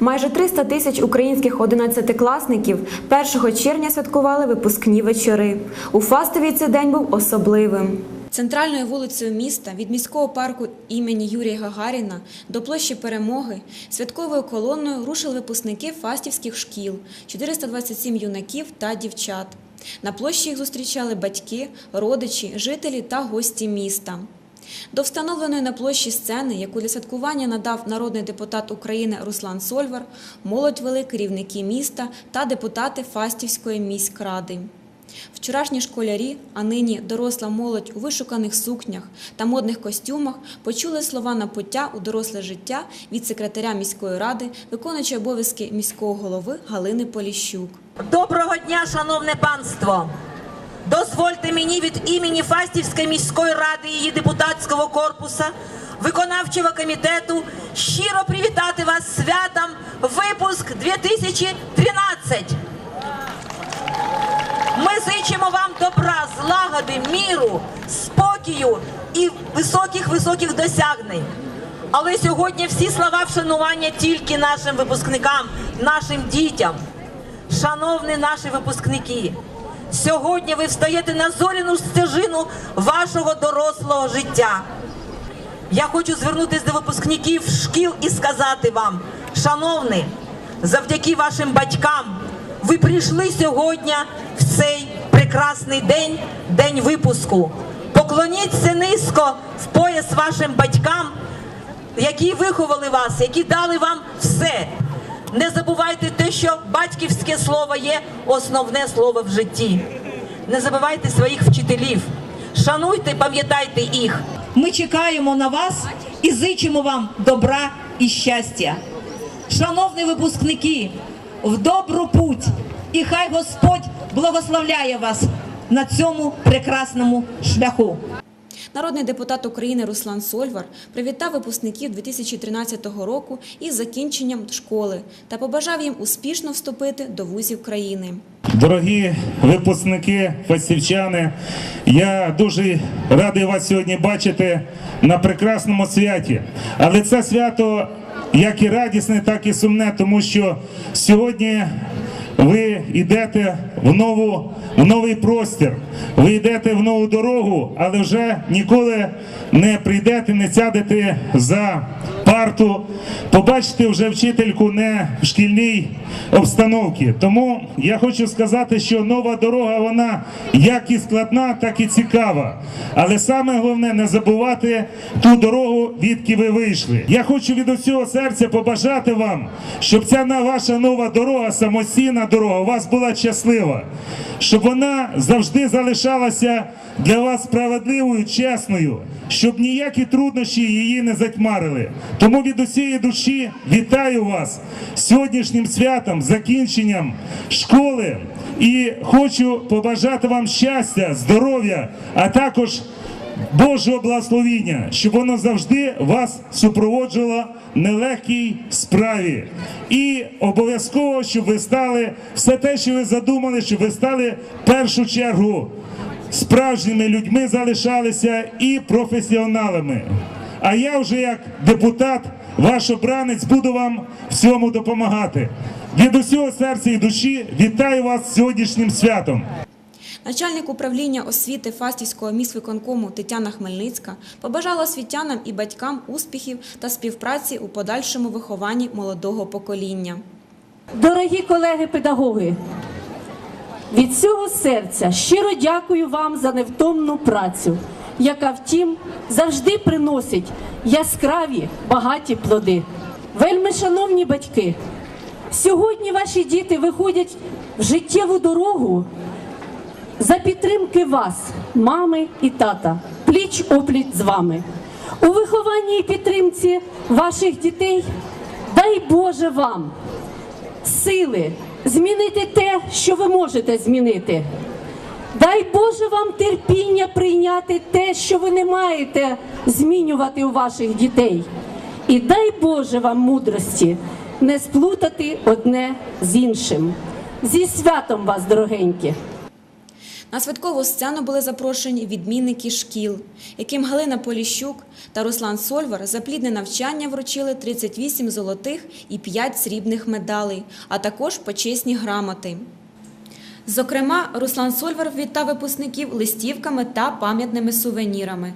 Майже 300 тисяч українських одинадцятикласників 1 червня святкували випускні вечори. У Фастові цей день був особливим. Центральною вулицею міста від міського парку імені Юрія Гагаріна до площі Перемоги святковою колоною рушили випускники фастівських шкіл, 427 юнаків та дівчат. На площі їх зустрічали батьки, родичі, жителі та гості міста. До встановленої на площі сцени, яку для святкування надав народний депутат України Руслан Сольвар, молодь вели керівники міста та депутати Фастівської міськради. Вчорашні школярі, а нині доросла молодь у вишуканих сукнях та модних костюмах почули слова на пуття у доросле життя від секретаря міської ради, виконуючої обов'язки міського голови Галини Поліщук. Доброго дня, шановне панство! Дозвольте мені від імені Фастівської міської ради її депутатського корпуса, виконавчого комітету щиро привітати вас святом випуск 2013. Ми зичимо вам добра, злагоди, міру, спокою і високих-високих досягнень. Але сьогодні всі слова вшанування тільки нашим випускникам, нашим дітям. Шановні наші випускники, сьогодні ви встаєте на зоряну стежину вашого дорослого життя. Я хочу звернутися до випускників шкіл і сказати вам, шановні, завдяки вашим батькам, ви прийшли сьогодні в цей прекрасний день, день випуску. Поклоніться низько в пояс вашим батькам, які виховали вас, які дали вам все. Не забувайте те, що батьківське слово є основне слово в житті. Не забувайте своїх вчителів. Шануйте, пам'ятайте їх. Ми чекаємо на вас і зичимо вам добра і щастя. Шановні випускники, в добру путь, і хай Господь благословляє вас на цьому прекрасному шляху. Народний депутат України Руслан Сольвар привітав випускників 2013 року із закінченням школи та побажав їм успішно вступити до вузів країни. Дорогі випускники, фастівчани, я дуже радий вас сьогодні бачити на прекрасному святі. Але це свято як і радісне, так і сумне, тому що сьогодні ви йдете в, нову, в новий простір, ви йдете в нову дорогу, але вже ніколи не прийдете, не сядете за парту, побачите вже вчительку не в шкільній обстановці. Тому я хочу сказати, що нова дорога вона як і складна, так і цікава. Але саме головне не забувати ту дорогу, відки ви вийшли. Я хочу від усього серця побажати вам, щоб ця ваша нова дорога, самостійна дорога, у вас була щаслива, щоб вона завжди залишалася для вас справедливою, чесною, щоб ніякі труднощі її не затьмарили. Тому від усієї душі вітаю вас сьогоднішнім святом, закінченням школи. І хочу побажати вам щастя, здоров'я, а також Божого благословіння, щоб воно завжди вас супроводжувало в нелегкій справі. І обов'язково, щоб ви стали все те, що ви задумали, щоб ви стали в першу чергу справжніми людьми залишалися і професіоналами. А я вже як депутат, ваш обранець, буду вам в цьому допомагати. Від усього серця і душі вітаю вас з сьогоднішнім святом. Начальник управління освіти Фастівського міськвиконкому Тетяна Хмельницька побажала освітянам і батькам успіхів та співпраці у подальшому вихованні молодого покоління. Дорогі колеги-педагоги, від всього серця щиро дякую вам за невтомну працю, яка, втім, завжди приносить яскраві багаті плоди. Вельми шановні батьки, сьогодні ваші діти виходять в життєву дорогу за підтримки вас, мами і тата, пліч опліч з вами. У вихованні і підтримці ваших дітей дай Боже вам сили змінити те, що ви можете змінити. Дай Боже вам терпіння прийняти те, що ви не маєте змінювати у ваших дітей. І дай Боже вам мудрості не сплутати одне з іншим. Зі святом вас, дорогенькі! На святкову сцену були запрошені відмінники шкіл, яким Галина Поліщук та Руслан Сольвар за плідне навчання вручили 38 золотих і 5 срібних медалей, а також почесні грамоти. Зокрема, Руслан Сольвар вітав випускників листівками та пам'ятними сувенірами.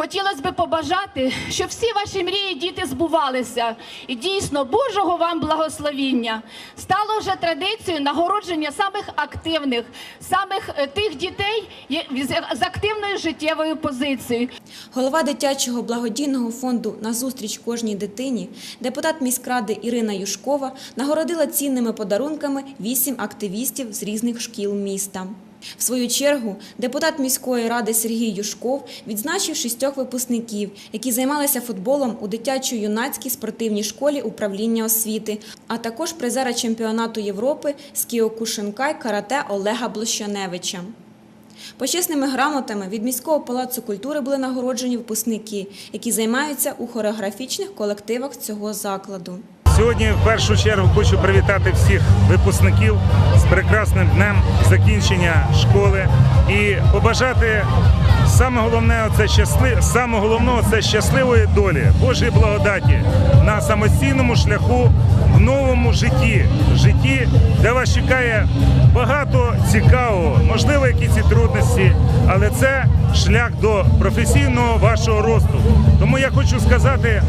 Хотілося б побажати, щоб всі ваші мрії діти збувалися, і дійсно Божого вам благословіння стало вже традицією нагородження самих активних, самих е, тих дітей з- активною життєвою позицією. Голова дитячого благодійного фонду «Назустріч кожній дитині, депутат міськради Ірина Юшкова нагородила цінними подарунками вісім активістів з різних шкіл міста. В свою чергу депутат міської ради Сергій Юшков відзначив шістьох випускників, які займалися футболом у дитячо-юнацькій спортивній школі управління освіти, а також призера чемпіонату Європи з кіокушинкай карате Олега Блощаневича. Почесними грамотами від міського палацу культури були нагороджені випускники, які займаються у хореографічних колективах цього закладу. Сьогодні в першу чергу хочу привітати всіх випускників з прекрасним днем закінчення школи і побажати саме головне це щасли... саме головного це щасливої долі, Божої благодаті на самостійному шляху в новому житті, житті, де вас чекає багато цікавого, можливо, якісь і трудності, але це шлях до професійного вашого росту. Тому я хочу сказати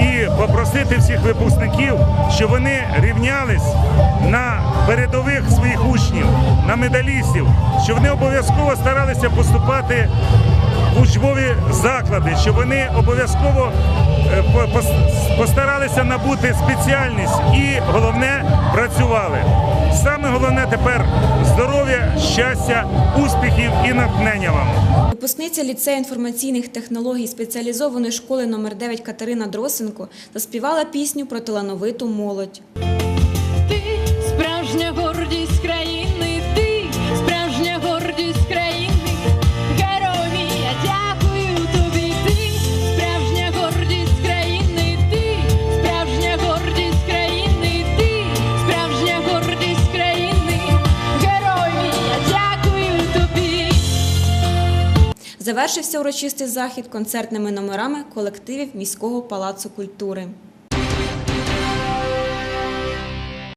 і попросити всіх випускників, щоб вони рівнялись на передових своїх учнів, на медалістів, щоб вони обов'язково старалися поступати в учбові заклади, щоб вони обов'язково е, постаралися набути спеціальність і головне працювали. Саме головне тепер здоров'я, щастя, успіхів і натхнення вам. Випускниця ліцею інформаційних технологій спеціалізованої школи номер 9 Катерина Дросенко заспівала пісню про талановиту молодь. Завершився урочистий захід концертними номерами колективів міського палацу культури.